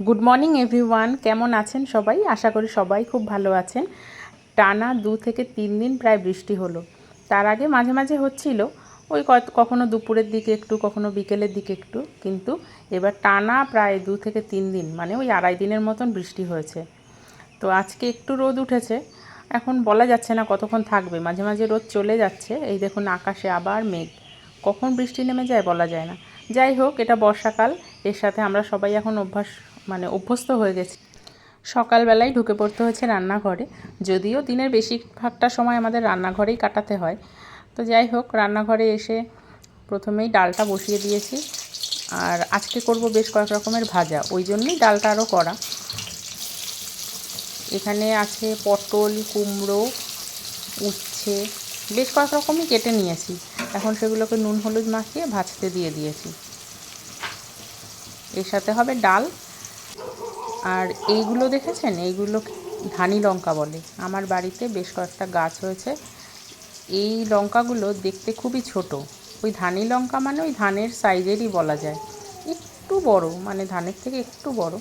Good morning everyone কেমন আছেন সবাই? আশা করি সবাই খুব ভালো আছেন। টানা দু থেকে তিন দিন প্রায় বৃষ্টি হলো। তার আগে মাঝে মাঝে হচ্ছিল, ওই কখনো দুপুরের দিকে একটু, কখনো বিকেলের দিকে একটু। কিন্তু এবার টানা প্রায় দু থেকে তিন দিন মানে ওই আড়াই দিনের মতন বৃষ্টি হয়েছে। তো আজকে একটু রোদ উঠেছে। এখন বলা যাচ্ছে না কতক্ষণ থাকবে। মাঝে মাঝে রোদ চলে যাচ্ছে। এই দেখুন, আকাশে আবার মেঘ। কখন বৃষ্টি নেমে যায় বলা যায় না। যাই হোক, এটা বর্ষাকাল। এর সাথে আমরা সবাই এখন অভ্যাস মানে অভ্যস্ত হয়ে গেছি। সকালবেলায় ঢুকে পড়তে হয়েছে রান্নাঘরে। যদিও দিনের বেশিরভাগটা সময় আমাদের রান্নাঘরেই কাটাতে হয়। তো যাই হোক, রান্নাঘরে এসে প্রথমেই ডালটা বসিয়ে দিয়েছি। আর আজকে করব বেশ কয়েক রকমের ভাজা। ওই জন্যই ডালটা আরও করা এখানে আছে পটল, কুমড়ো, উচ্ছে, বেশ কয়েক রকমই কেটে নিয়েছি। এখন সেগুলোকে নুন হলুদ মাখিয়ে ভাজতে দিয়ে দিয়েছি। এর সাথে হবে ডাল। আর এইগুলো দেখেছেন? এইগুলো ধানি লঙ্কা বলে। আমার বাড়িতে বেশ কয়েকটা গাছ হয়েছে এই লঙ্কাগুলো দেখতে খুবই ছোট। ওই ধানি লঙ্কা মানে ওই ধানের সাইজেরই বলা যায়। একটু বড় মানে ধানের থেকে একটু বড়।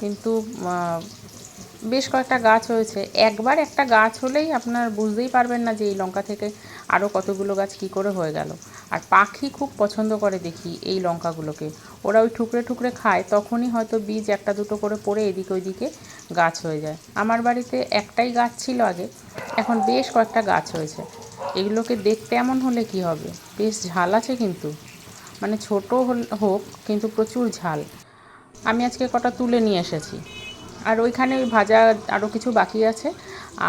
কিন্তু বেশ কয়েকটা গাছ হয়েছে একবার একটা গাছ হলেই আপনার বুঝতেই পারবেন না যে এই লঙ্কা থেকে আরও কতগুলো গাছ কী করে হয়ে গেল। আর পাখি খুব পছন্দ করে দেখি এই লঙ্কাগুলোকে। ওরা ওই ঠুকরে ঠুকরে খায়, তখনই হয়তো বীজ একটা দুটো করে পড়ে এদিকে ওইদিকে গাছ হয়ে যায়। আমার বাড়িতে একটাই গাছ ছিল আগে, এখন বেশ কয়েকটা গাছ হয়েছে। এগুলোকে দেখতে এমন হলে কি হবে? বেশ ঝাল আছে কিন্তু। মানে ছোট হোক, কিন্তু প্রচুর ঝাল। আমি আজকে কটা তুলে নিয়ে এসেছি। আর ওইখানে ওই ভাজা আরও কিছু বাকি আছে।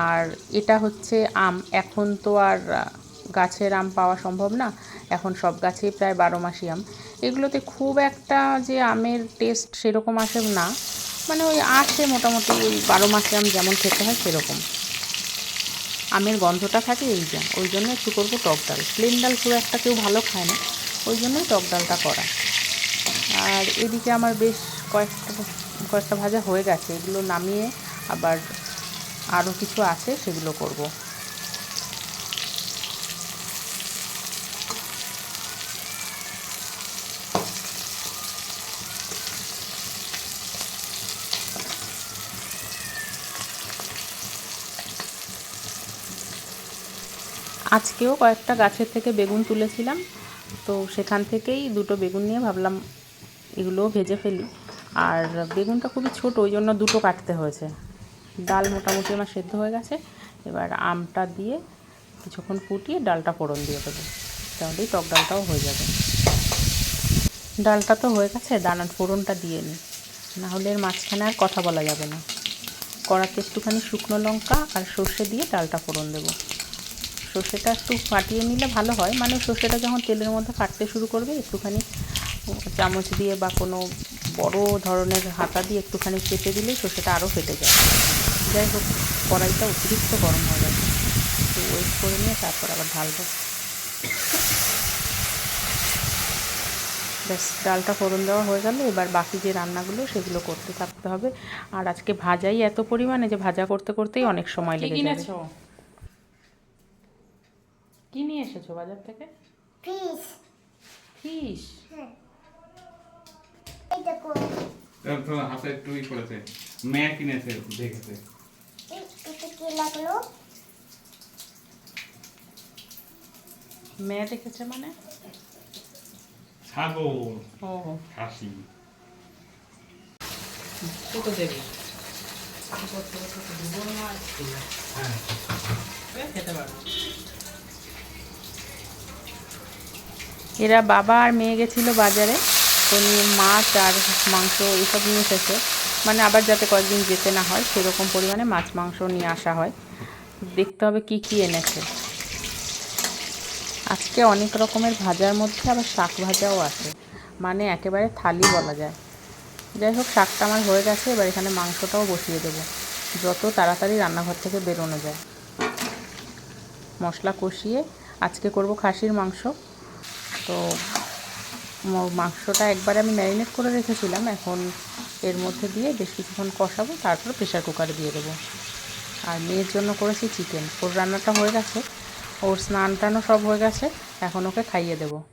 আর এটা হচ্ছে আম। এখন তো আর গাছের আম পাওয়া সম্ভব না। এখন সব গাছেই প্রায় বারো মাসি আম। এগুলোতে খুব একটা যে আমের টেস্ট সেরকম আসে না। মানে ওই আসে মোটামুটি ওই বারো মাসি আম যেমন খেতে হয় সেরকম। আমের গন্ধটা থাকে এই যা, ওই জন্য একটু করব টক ডাল। প্লেন ডাল খুব একটা কেউ ভালো খায় না। ওই জন্যই টক ডালটা করা। আর এদিকে আমার বেশ কয়েকটা কয়েকটা ভাজা হয়ে গেছে, এগুলো নামিয়ে আবার আরও কিছু আছে সেগুলো করব। আজকেও কয়েকটা গাছের থেকে বেগুন তুলেছিলাম, তো সেখান থেকেই দুটো বেগুন নিয়ে ভাবলাম এগুলোও ভেজে ফেলি। আর বেগুনটা খুবই ছোট, ওই জন্য দুটো কাটতে হয়েছে। ডাল মোটামুটি আমার সেদ্ধ হয়ে গেছে। এবার আমটা দিয়ে কিছুক্ষণ ফুটিয়ে ডালটা ফোড়ন দিয়ে দেবো। তাহলেই টক ডালটাও হয়ে যাবে। ডালটা তো হয়ে গেছে দানার ফোড়নটা দিয়ে নিই না হলে এর মাঝখানে আর কথা বলা যাবে না। কড়াতে একটুখানি শুকনো লঙ্কা আর সর্ষে দিয়ে ডালটা ফোড়ন দেবো। সর্ষেটা একটু ফাটিয়ে নিলে ভালো হয়। মানে সর্ষেটা যখন তেলের মধ্যে ফাটতে শুরু করবে, একটুখানি চামচ দিয়ে বা কোনো বড় ধরনের হাতা দিয়ে একটুখানি চেপে দিলেই সর্ষেটা আরও ফেটে যায়। যাই হোক কড়াইটা অতিরিক্ত গরম হয়ে যাবে একটু ওয়েট করে নিয়ে তারপর আবার ঢালবো। ব্যাস ডালটা ফোড়ন দেওয়া হয়ে গেল। এবার বাকি যে রান্নাগুলো সেগুলো করতে থাকতে হবে। আর আজকে ভাজাই এত পরিমাণে যে ভাজা করতে করতেই অনেক সময় লেগে যাবে। কি নিয়ে এসেছ বাজার থেকে? Fish fish? তার হাতে একটু ই করেছে মেয়ে কিনেছে দেখেছে। মেয়ে দেখেছে মানে? ছাগল ও। খাসি। দেবে। এরা বাবা আর মেয়ে গেছিল বাজারে। তো নিয়ে মাছ আর মাংস এসব নিয়ে এসেছে। মানে আবার যাতে কয়েকদিন যেতে না হয়, সেরকম পরিমাণে মাছ, মাংস নিয়ে আসা হয়। দেখতে হবে কি কি এনেছে। আজকে অনেক রকমের ভাজার মধ্যে আবার শাক ভাজাও আছে। মানে একেবারে থালি বলা যায়। যাই হোক, শাকটা আমার হয়ে গেছে, এবার এখানে মাংসটাও বসিয়ে দেবো। যত তাড়াতাড়ি রান্নাঘর থেকে বেরোনো যায়। মশলা কষিয়ে আজকে করব খাসির মাংস। তো মাংসটা একবার আমি ম্যারিনেট করে রেখেছিলাম। এখন এর মধ্যে দিয়ে বেশ কিছুক্ষণ কষাবো, তারপর প্রেশার কুকারে দিয়ে দেবো। আর মেয়ের জন্য করেছি চিকেন। ওর রান্নাটা হয়ে গেছে। ওর স্নান টানও সব হয়ে গেছে। এখন ওকে খাইয়ে দেবো।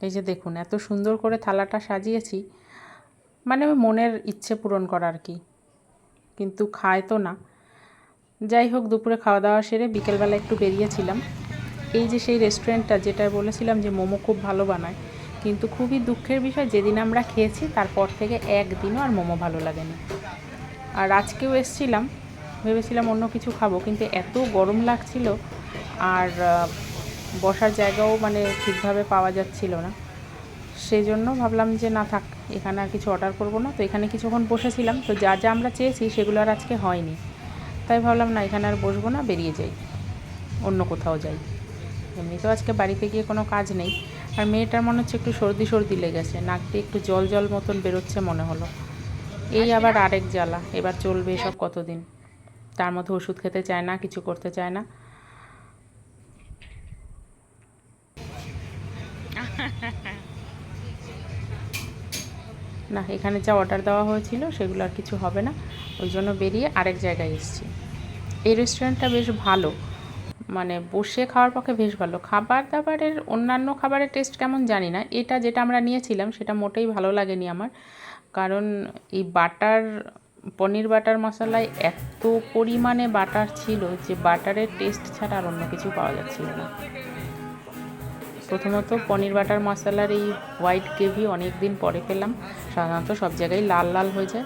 এই যে দেখুন, এত সুন্দর করে থালাটা সাজিয়েছি। মানে ওই মনের ইচ্ছে পূরণ করা আর কি। কিন্তু খায় তো না। যাই হোক, দুপুরে খাওয়া দাওয়া সেরে বিকেলবেলা একটু বেরিয়েছিলাম। এই যে সেই রেস্টুরেন্টটা যেটা বলেছিলাম যে মোমো খুব ভালো বানায় কিন্তু খুবই দুঃখের বিষয়, যেদিন আমরা খেয়েছি তারপর থেকে একদিনও আর মোমো ভালো লাগেনি। আর আজকেও এসছিলাম, ভেবেছিলাম অন্য কিছু খাব, কিন্তু এত গরম লাগছিল আর বসার জায়গাও মানে ঠিকভাবে পাওয়া যাচ্ছিল না। সেই জন্য ভাবলাম যে না থাক, এখানে আর কিছু অর্ডার করব না। তো এখানে কিছুক্ষণ বসেছিলাম, তো যা যা আমরা চেয়েছি সেগুলো আর আজকে হয়নি। তাই ভাবলাম না, এখানে আর বসবো না, বেরিয়ে যাই, অন্য কোথাও যাই। এমনিতেও আজকে বাড়িতে গিয়ে কোনো কাজ নেই। আর মেয়েটার মনে হচ্ছে একটু সর্দি সর্দি লেগেছে নাক দিয়ে একটু জল জল মতন বেরোচ্ছে মনে হলো। এই আবার আরেক জ্বালা এবার চলবে এসব কতদিন? তার মধ্যে ওষুধ খেতে চায় না কিছু করতে চায় না। না এখানে যা অর্ডার দেওয়া হয়েছিল সেগুলো আর কিছু হবে না। ওই জন্য বেরিয়ে আরেক জায়গায় এসেছি। এই রেস্টুরেন্টটা বেশ ভালো। মানে বসে খাওয়ার পক্ষে বেশ ভালো। খাবার দাবারের অন্যান্য খাবারের টেস্ট কেমন জানি না। এটা যেটা আমরা নিয়েছিলাম, সেটা মোটেই ভালো লাগেনি আমার। কারণ এই বাটার, পনির বাটার মশলায় এত পরিমাণে বাটার ছিল যে বাটারের টেস্ট ছাড়া আর অন্য কিছু পাওয়া যাচ্ছিল না। প্রথমত পনির বাটার মশলার এই হোয়াইট গ্রেভি অনেক দিন পরে পেলাম সাধারণত সব জায়গায় লাল লাল হয়ে যায়।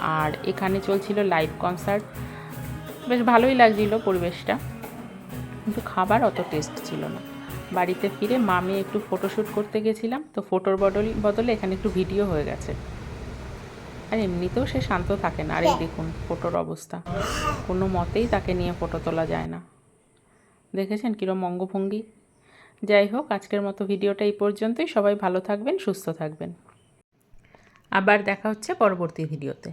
আর এখানে চলছিল লাইভ কনসার্ট বেশ ভালোই লাগছিল পরিবেশটা। কিন্তু খাবার অত টেস্ট ছিল না। বাড়িতে ফিরে মামে একটু ফটোশ্যুট করতে গেছিলাম, তো ফটোর বদল, বদলে এখানে একটু ভিডিও হয়ে গেছে। আর এমনিতেও সে শান্ত থাকে না, আর এই দেখুন ফটোর অবস্থা। কোনো মতেই তাকে নিয়ে ফটো তোলা যায় না। দেখেছেন কীরকম অঙ্গভঙ্গি? যাই হোক, আজকের মতো ভিডিওটা এই পর্যন্তই। সবাই ভালো থাকবেন, সুস্থ থাকবেন। আবার দেখা হচ্ছে পরবর্তী ভিডিওতে